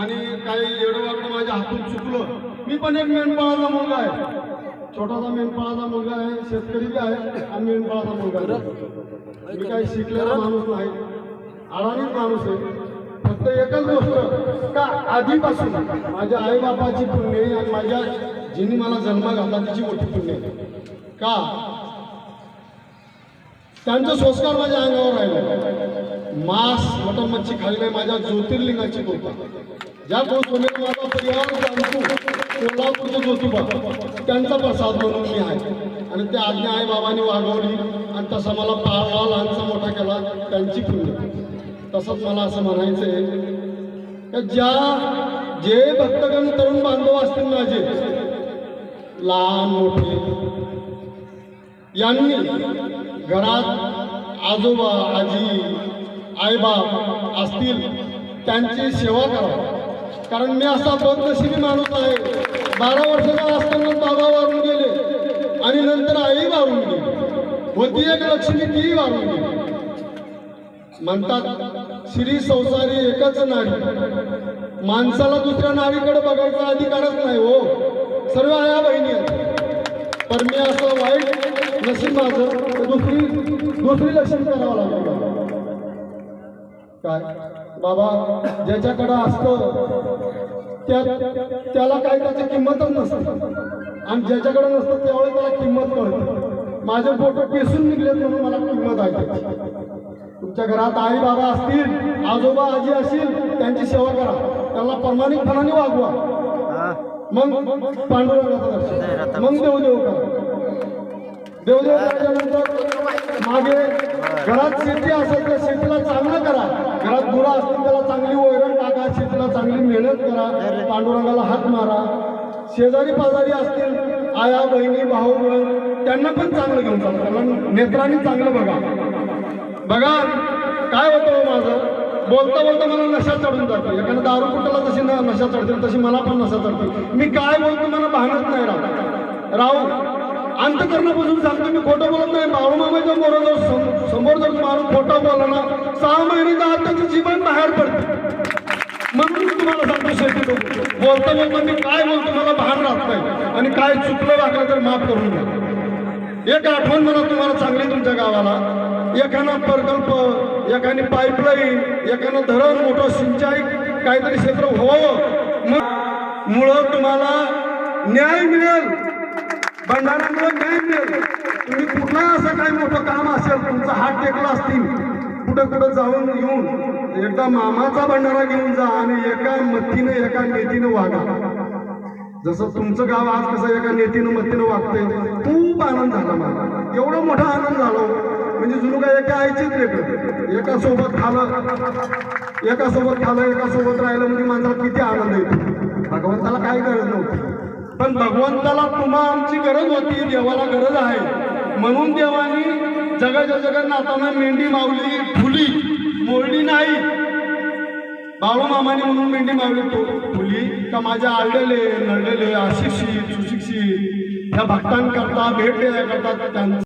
आणि काही येडवाकडं माझ्या हातून चुकलं. मी पण एक मेंढपाळाचा मुलगा आहे. छोटासा मेंढपाळाचा मुलगा आहे शेतकरी बी आहे आणि मेंढपाळाचा मुलगा आहे. मी काही शिकलेला माणूस नाही. अडाणीच माणूस आहे. फक्त एकच गोष्ट का आधीपासून माझ्या आईबापाची पुण्य आणि माझ्या जिनी मला जन्म घातला तिची मोठी पुण्य आहे. का? त्यांचं संस्कार माझ्या अंगावर राहिले. मांस मटन मच्छी खाल्ली नाही माझ्या ज्योतिर्लिंगाची कृपा ज्या गोष्टीने माझा परिवार जाणतो कोल्हापूरचे ज्योतिबा त्यांचा प्रसाद म्हणून मी आहे. आणि त्या आज्ञा आई बाबांनी वागवली आणि तसा मला पाळला लहानसा मोठा केला त्यांची पुण्य. तसंच मला असं म्हणायचं आहे का ज्या जे भक्तगण तरुण बांधव असतील माझे लहान मोठे यांनी घरात आजोबा आजी आईबाप असतील त्यांची सेवा करा कारण मी असा बदनशिबी माणूस आहे. बारा वर्षाचा असताना बाबा वारून गेले आणि नंतर आई वारून गेली. होती एक लक्ष्मी ती वारून गेली. म्हणतात श्री संसारी एकच नारी. माणसाला दुसऱ्या नारीकडे बघायचा अधिकारच नाही हो. सर्व आया बहिणी आहेत. पण मी असं वाईट नशीब माझं दुसरी दुसरी लक्षण करावं लागलं. काय? बाबा ज्याच्याकडं असतं त्या त्याला काय त्याची किंमतच नसते. आणि ज्याच्याकडे नसतं त्यावेळी त्याला किंमत कळते. माझे फोटो केसून निघलेत म्हणून मला किंमत आहे. तुमच्या घरात आई बाबा असतील आजोबा आजी असतील त्यांची सेवा करा. त्यांना प्रामाणिकपणाने वागवा. मग पांडुरंगाचं दर्शन. मग देवदेव करा. देवदेव केल्यानंतर मागे घरात शेती असेल तर शेतीला चांगलं करा. घरात गुरा असतील त्याला चांगली वैरण टाका शेतीला चांगली मेहनत करा पांडुरंगाला हात मारा. शेजारी पाजारी असतील आया बहिणी भाऊ बहीण त्यांना पण चांगलं घेऊन चालतं त्यांना नेत्रांनी चांगलं बघा. बघा काय होतं हो माझं? बोलता बोलता मला नशा चढून जातो. एखाद्या दारू कुठला जशी न नशा चढते तशी मला पण नशा चढते. मी काय बोलतो मला भानच नाही राहू राहू अंतकरणापासून सांगतो मी खोटं बोलत नाही. बाळूमामाच्या मोर जर समोर जर मारून खोटं बोलला ना सहा महिन्याच्या आत त्याचं जीवन बाहेर पडते. म्हणून मी तुम्हाला सांगतो शेती बोलता बोलता मी काय बोलतो मला भान राहत नाही. आणि काय चुकलं लागलं तर माफ करून द्या. एक आठवण मला तुम्हाला चांगली तुमच्या गावाला. एखादा प्रकल्प एखादी पाईपलाईन एखादं धरण मोठं सिंचाई काहीतरी क्षेत्र व्हावं. मग मुळं तुम्हाला न्याय मिळेल. भंडाऱ्यामुळे नाही मिळेल तुम्ही कुठला असं काही मोठं काम असेल तुमचा हात टेकला असतील कुठं कुठं जाऊन येऊन एकदा मामाचा भंडारा घेऊन जा आणि एका मतीनं एका नेतीनं वागा. जसं तुमचं गाव आज कसं एका नेतीनं मतीनं वागतंय खूप आनंद झाला मला. एवढा मोठा आनंद झाला. म्हणजे जुनू काय एका आईचीच लेकर एका सोबत खालं एका सोबत खालं एका सोबत राहिलं म्हणजे माणसाला किती आनंद येतो. भगवंताला काय कर पण भगवंताला तुम्हा आमची गरज होती देवाला गरज आहे. म्हणून देवानी जगाच्या जगन्नाथांना मेंढी मावली फुली. मोडली नाही. बाळूमामाने म्हणून मेंढी मावली तो फुली. का माझ्या आळलेले नळलेले अशिक्षित सुशिक्षित ह्या भक्तांकरता भेट करतात त्यांचं